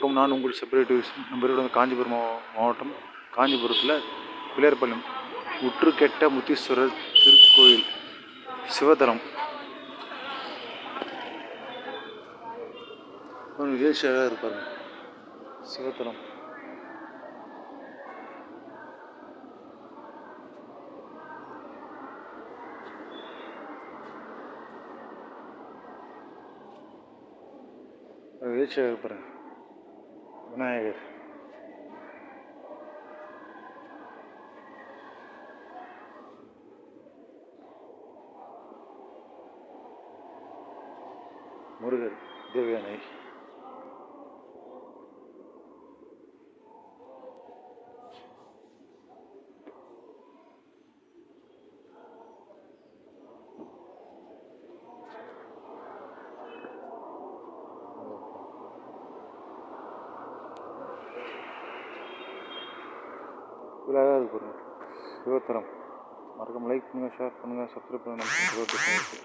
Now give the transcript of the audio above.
வணக்கம். நான் உங்கள் செப்பரேட்டிவ்ஸ் நம்பரோட காஞ்சிபுரம் மாவட்டம் காஞ்சிபுரத்தில் பிள்ளையார்பாளையம் உற்று கெட்ட முத்தீஸ்வரர் திருக்கோயில் சிவதலம். விஜயசாக இருப்பார். சிவத்தலம் விஜயசாக இருப்பார். விநாயகர் முருகர் தேவயானை இவ்வளோ அழகாக சிவத்தரம் மறக்காம லைக் பண்ணுங்கள் ஷேர் பண்ணுங்கள் சப்ஸ்கிரைப் பண்ணுங்கள்